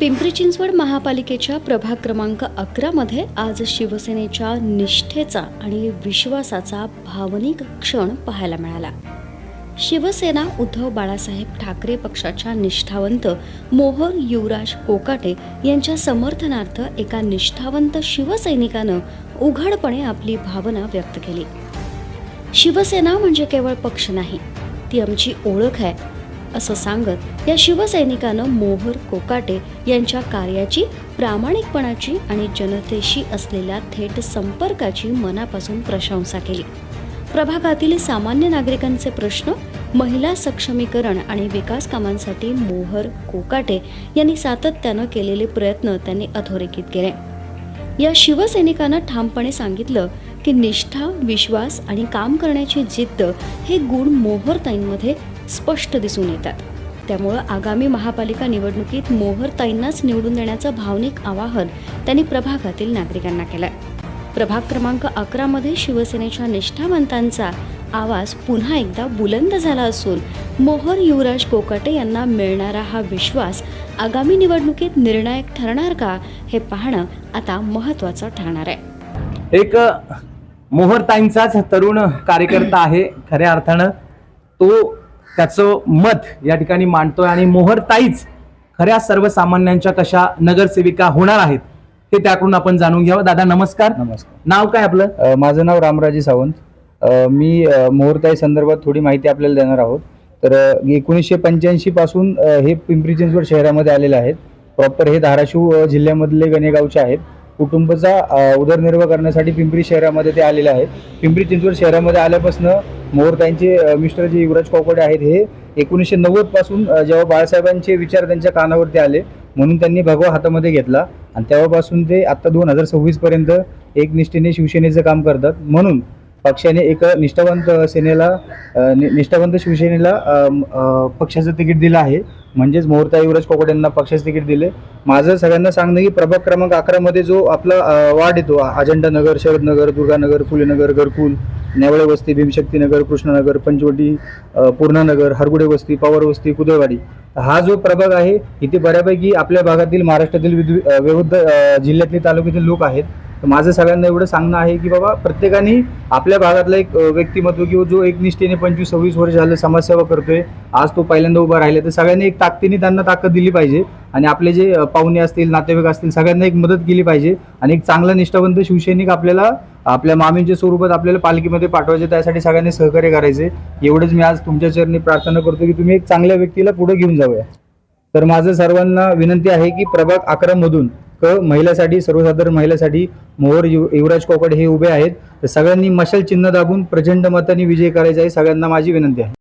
पिंपरी चिंचवड महापालिकेच्या प्रभाग क्रमांक अकरामध्ये आज शिवसेनेच्या निष्ठेचा आणि विश्वासाचा भावनिक क्षण पाहायला मिळाला. शिवसेना उद्धव बाळासाहेब ठाकरे पक्षाच्या निष्ठावंत मोहर युवराज कोकाटे यांच्या समर्थनार्थ एका निष्ठावंत शिवसैनिकानं उघडपणे आपली भावना व्यक्त केली. शिवसेना म्हणजे केवळ पक्ष नाही ती आमची ओळख आहे. असं सांगत या शिवसैनिकानं मोहर कोकाटे यांच्या कार्याची प्रामाणिकपणाची आणि जनतेशी असलेल्या थेट संपर्काची मनापासून प्रशंसा केली. प्रभागातील सामान्य नागरिकांचे प्रश्न महिला सक्षमीकरण आणि विकास कामांसाठी मोहर कोकाटे यांनी सातत्यानं केलेले प्रयत्न त्यांनी अधोरेखित केले. या शिवसैनिकानं ठामपणे सांगितलं की निष्ठा विश्वास आणि काम करण्याची जिद्द हे गुण मोहरताईंमध्ये स्पष्ट दिसून येतात. त्यामुळं आगामी महापालिका निवडणुकीत मोहरताईंनाच निवडून देण्याचं भावनिक आवाहन त्यांनी प्रभागातील नागरिकांना केलं प्रभाग क्रमांक अकरामध्ये शिवसेनेच्या निष्ठावंतांचा आवाज पुन्हा एकदा बुलंद झाला असून मोहर युवराज कोकाटे यांना मिळणारा हा विश्वास आगामी निवडणुकीत निर्णायक ठरणार का हे पाहणं आता महत्त्वाचं ठरणार आहे. एक मोहरताईंचाच तरुण कार्यकर्ता आहे. खऱ्या अर्थानं तो त्याचं मत या ठिकाणी मांडतोय आणि मोहरताईच खऱ्या सर्वसामान्यांच्या कशा नगरसेविका होणार आहेत हे त्याकडून आपण जाणून घ्यावं. दादा नमस्कार. नमस्कार. नाव काय आपलं? माझं नाव रामराजे सावंत. मी मुहूर्ताई संदर्भात थोडी माहिती आपल्याला देणार आहोत. तर एकोणीसशे पंच्याऐंशी पासून हे पिंपरी चिंचवड शहरामध्ये आलेले आहेत. प्रॉपर हे धाराशिव जिल्ह्यामधले गणेगावचे आहेत. कुटुंबाचा उदरनिर्वाह करण्यासाठी पिंपरी शहरामध्ये ते आलेले आहेत. पिंपरी चिंचवड शहरामध्ये आल्यापासून मोर त्यांचे मिस्टर जे युवराज कोकडे आहेत हे. एकोणीसशे नव्वदपासून जेव्हा बाळासाहेबांचे विचार त्यांच्या कानावरती आले म्हणून त्यांनी भगवा हातामध्ये घेतला. आणि तेव्हापासून ते आता दोन हजार सव्वीस पर्यंत एक निष्ठेने शिवसेनेचं काम करतात. म्हणून पक्षाने एक निष्ठावंत सेनेला निष्ठावंत शिवसेनेला पक्षाचं तिकीट दिलं आहे. म्हणजेच मोहरता युवराज कोकड यांना पक्षाचं तिकीट दिले माझं सगळ्यांना सांगणं की प्रभाग क्रमांक अकरामध्ये जो आपला वाढ वार्ड येतो अजंठा नगर शरदनगर दुर्गानगर फुलेनगर घरकुल नेवळे वस्ती भीमशक्तीनगर कृष्णनगर पंचवटी पूर्णानगर हरगुडे वस्ती पवार वस्ती कुदळवाडी. हा जो प्रभाग आहे इथे बऱ्यापैकी आपल्या भागातील महाराष्ट्रातील विविध विविध जिल्ह्यातले तालुक्यातील लोक आहेत. तर माझं सगळ्यांना एवढं सांगणं आहे की बाबा प्रत्येकाने आपल्या भागातला एक व्यक्तिमत्व किंवा जो एक निष्ठेने पंचवीस सव्वीस वर्ष झालं समाजसेवा करतोय आज तो पहिल्यांदा उभा राहिला तर सगळ्यांनी एक ताकदीने त्यांना ताकद दिली पाहिजे. आणि आपले जे पाहुणे असतील नातेवाईक असतील सगळ्यांना एक मदत केली पाहिजे. आणि एक चांगला निष्ठावंत शिवसैनिक आपल्याला आपल्या मामींच्या स्वरूपात आपल्याला पालखीमध्ये पाठवायचे त्यासाठी सगळ्यांनी सहकार्य करायचे. एवढंच मी आज तुमच्या चरणी प्रार्थना करतो की तुम्ही एक चांगल्या व्यक्तीला पुढे घेऊन जाऊया. तर माझं सर्वांना विनंती आहे की प्रभाग अकरा मधून क महिलासाठी सर्वसाधारण महिलासाठी मोहर युवराज कोकड हे उभे आहेत. तर सगळ्यांनी मशाल चिन्ह दाबून प्रचंड मताने विजय करायचा आहे सगळ्यांना माझी विनंती आहे.